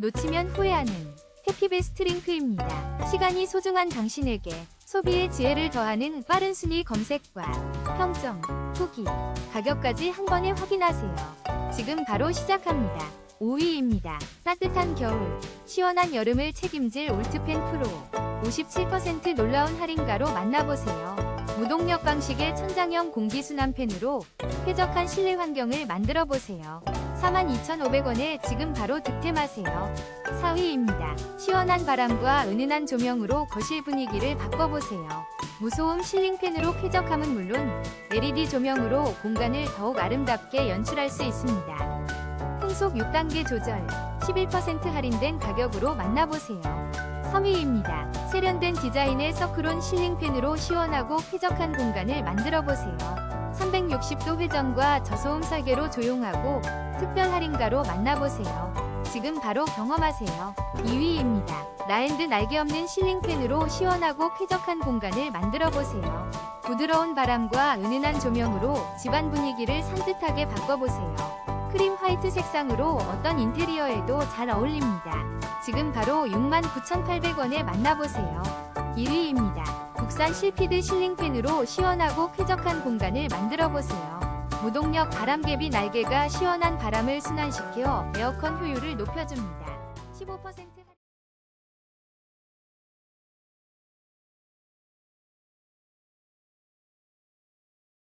놓치면 후회하는 해피베스트 링크입니다. 시간이 소중한 당신에게 소비의 지혜를 더하는 빠른 순위 검색과 평점, 후기, 가격까지 한 번에 확인하세요. 지금 바로 시작합니다. 5위입니다. 따뜻한 겨울, 시원한 여름을 책임질 올트펜 프로. 57% 놀라운 할인가로 만나보세요. 무동력 방식의 천장형 공기순환 팬으로 쾌적한 실내 환경을 만들어 보세요. 42,500원에 지금 바로 득템하세요. 4위입니다. 시원한 바람과 은은한 조명으로 거실 분위기를 바꿔보세요. 무소음 실링팬으로 쾌적함은 물론 LED 조명으로 공간을 더욱 아름답게 연출할 수 있습니다. 풍속 6단계 조절, 11% 할인된 가격으로 만나보세요. 3위입니다. 세련된 디자인의 서크론 실링팬으로 시원하고 쾌적한 공간을 만들어보세요. 360도 회전과 저소음 설계로 조용하고 특별 할인가로 만나보세요. 지금 바로 경험하세요. 2위입니다. 라엔드 날개 없는 실링팬으로 시원하고 쾌적한 공간을 만들어 보세요. 부드러운 바람과 은은한 조명으로 집안 분위기를 산뜻하게 바꿔보세요. 크림 화이트 색상으로 어떤 인테리어에도 잘 어울립니다. 지금 바로 69,800원에 만나보세요. 1위입니다. 국산 실피드 실링팬으로 시원하고 쾌적한 공간을 만들어 보세요. 무동력 바람개비 날개가 시원한 바람을 순환시켜 에어컨 효율을 높여줍니다. 15%